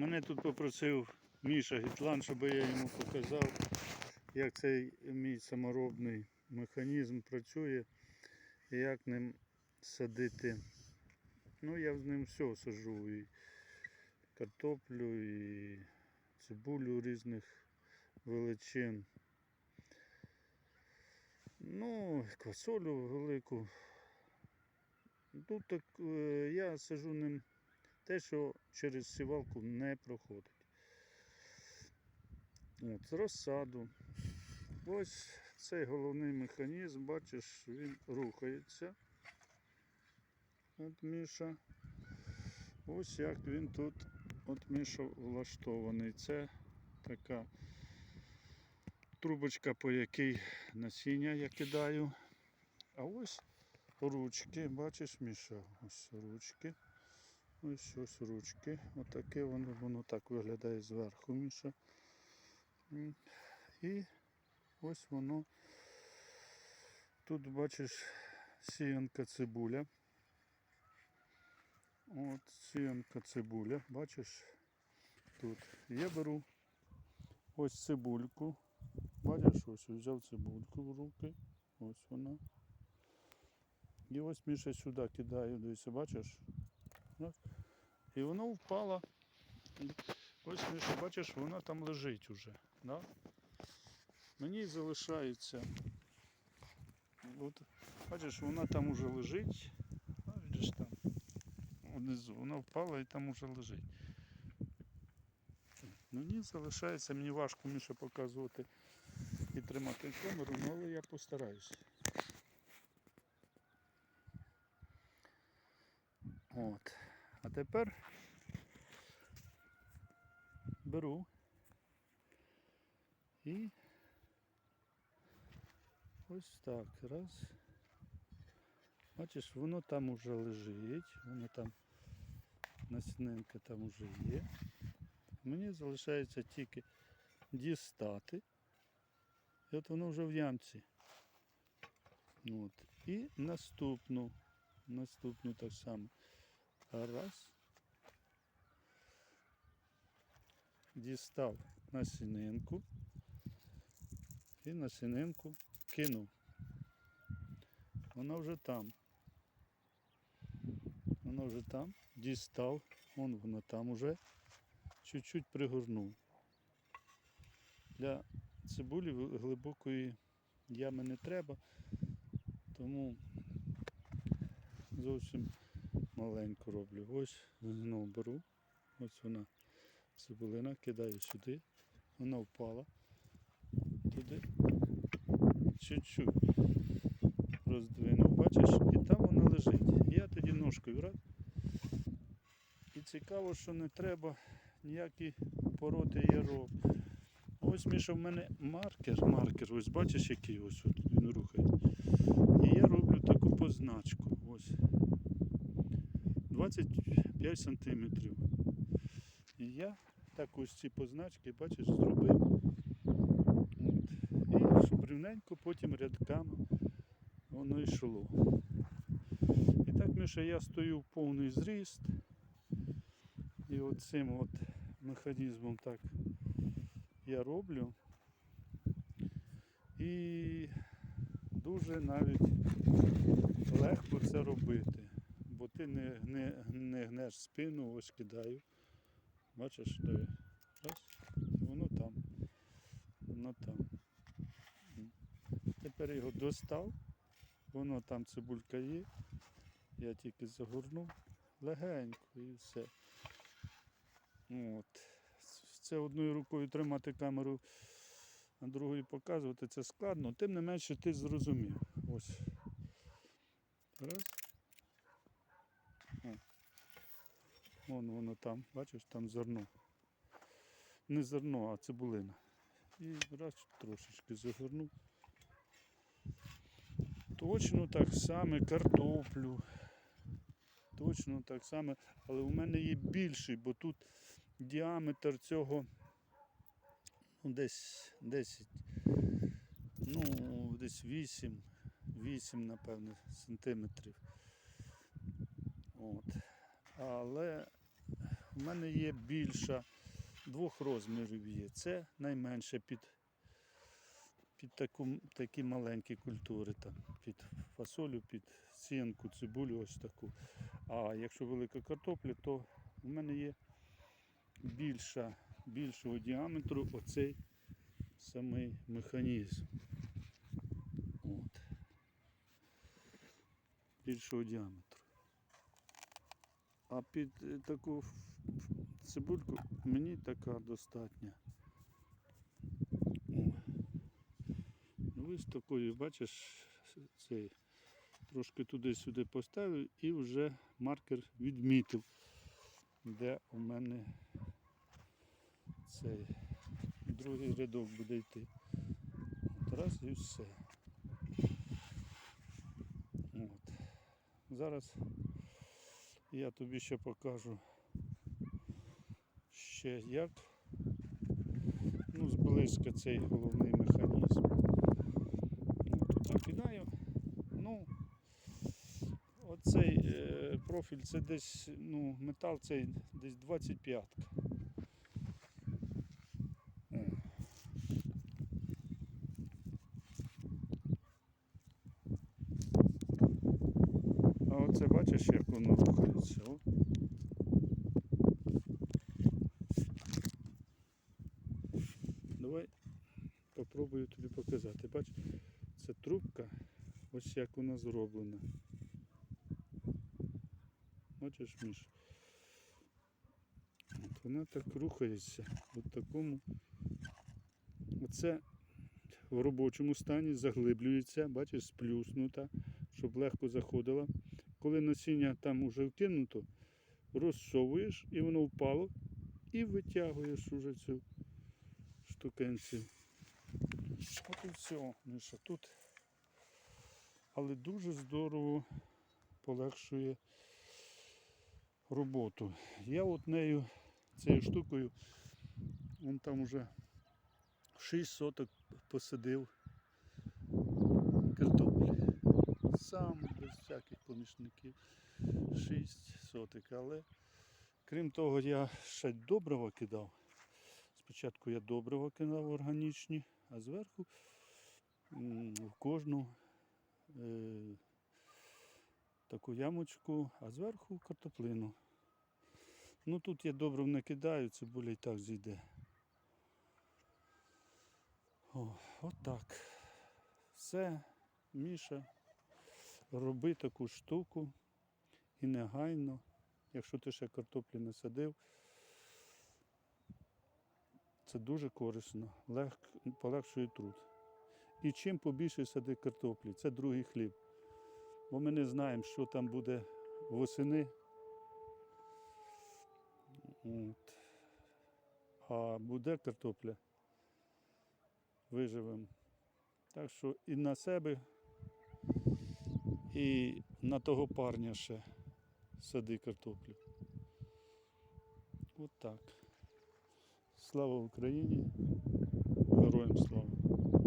Мене тут попросив Міша Гітлан, щоб я йому показав, як цей мій саморобний механізм працює і як ним садити. Ну, я з ним все сажу. І картоплю, і цибулю різних величин. Ну, квасолю велику. Тут так е, я сажу ним те, що через сівалку не проходить. От, розсаду. Ось цей головний механізм, бачиш, він рухається. От Міша. Ось як він тут, от Міша влаштований. Це така трубочка, по якій насіння я кидаю. А ось ручки, бачиш, Міша, ось ручки. Ось ось ручки. Отаке воно, воно так виглядає зверху, Міша. І ось воно. Тут бачиш сіянка цибуля. От сіянка цибуля, бачиш? Тут. Я беру ось цибульку. Бачиш, ось взяв цибульку в руки. Ось вона. І ось Міша сюди кидаю, дивися, бачиш? Раз. І воно впало. Ось Міша, бачиш, вона там лежить уже. Да? Мені залишається. От, бачиш, вона там уже лежить. А, Бачиш там. Внизу. Вона впала і там уже лежить. Мені залишається, мені важко Міша показувати і тримати камеру, ну, але я постараюсь. От. А тепер беру і ось так. Раз. Бачиш, воно там уже лежить, воно там насінинка там уже є. Мені залишається тільки дістати. І от воно вже в ямці. От. І наступну. Наступну так само. Раз. Дістав насінинку. І насінинку кинув. Вона вже там. Вона вже там. Дістав. Вон воно там уже. Чуть-чуть пригорнув. Для цибулі глибокої ями не треба, тому зовсім маленьку роблю. Ось знову беру. Ось вона цибулина, кидаю сюди. Вона впала туди. Чуть-чуть роздвинув, бачиш, і там вона лежить. Я тоді ножкою раз. І цікаво, що не треба ніякі пороти ярок. Ось Міша, в мене маркер, маркер, ось бачиш, який ось він рухає. І я роблю таку позначку. Ось 25 сантиметрів. І я так ось ці позначки, бачиш, зробив. От. І щоб рівненько потім рядками воно йшло. І так, Міша, я стою в повний зріст. І оцим от механізмом так я роблю. І дуже навіть легко це робити, ти не, не, не гнеш спину, ось кидаю. Бачиш, диви. Раз, воно там. Воно там. Тепер його достав, воно там цибулька є. Я тільки загорнув легенько і все. От. Це одною рукою тримати камеру, а другою показувати це складно. Тим не менше ти зрозумів. Ось. Раз. Вон воно там, бачиш, там зерно. Не зерно, а цибулина. І раз трошечки загорнув. Точно так само картоплю. Точно так само, але у мене є більший, бо тут діаметр цього ну, десь 10, ну, десь 8, 8, напевно, сантиметрів. От. Але в мене є більша, двох розмірів є. Це найменше під, під таку, такі маленькі культури, там, під фасолю, під сінку, цибулю, ось таку. А якщо велика картопля, то в мене є більша, більшого діаметру оцей самий механізм. От. Більшого діаметру. А під е, таку цибульку мені така достатня. О. Ну, ось такою, бачиш, цей трошки туди-сюди поставив і вже маркер відмітив, де у мене цей другий рядок буде йти. От раз і все. От. Зараз я тобі ще покажу ще як. Ну, зблизька цей головний механізм. От, туди кидаю. Ну, оцей е, профіль це десь, ну, метал цей десь 25. А оце бачиш, як воно рухається. Давай попробую тобі показати. Бач, це трубка, ось як вона зроблена. Бачиш, Міш? От вона так рухається в такому. Оце в робочому стані заглиблюється, бачиш, сплюснута, щоб легко заходила. Коли насіння там уже вкинуто, розсовуєш і воно впало, і витягуєш уже цю штукенцію. От і все, Миша, тут. Але дуже здорово полегшує роботу. Я от нею, цією штукою, вон там уже 6 соток посадив картоплі. Сам всяких помічників. 6 соток. Але крім того, я ще добрива кидав. Спочатку я добрива кидав органічні, а зверху в кожну е, таку ямочку, а зверху картоплину. Ну тут я добрив не кидаю, цибуля і так зійде. О, от так. Все, Міша, роби таку штуку і негайно, якщо ти ще картоплі не садив, це дуже корисно, лег, полегшує труд. І чим побільше сади картоплі, це другий хліб. Бо ми не знаємо, що там буде восени. От. А буде картопля, виживемо. Так що і на себе, і на того парня ще сади картоплю. От так. Слава Україні! Героям слава!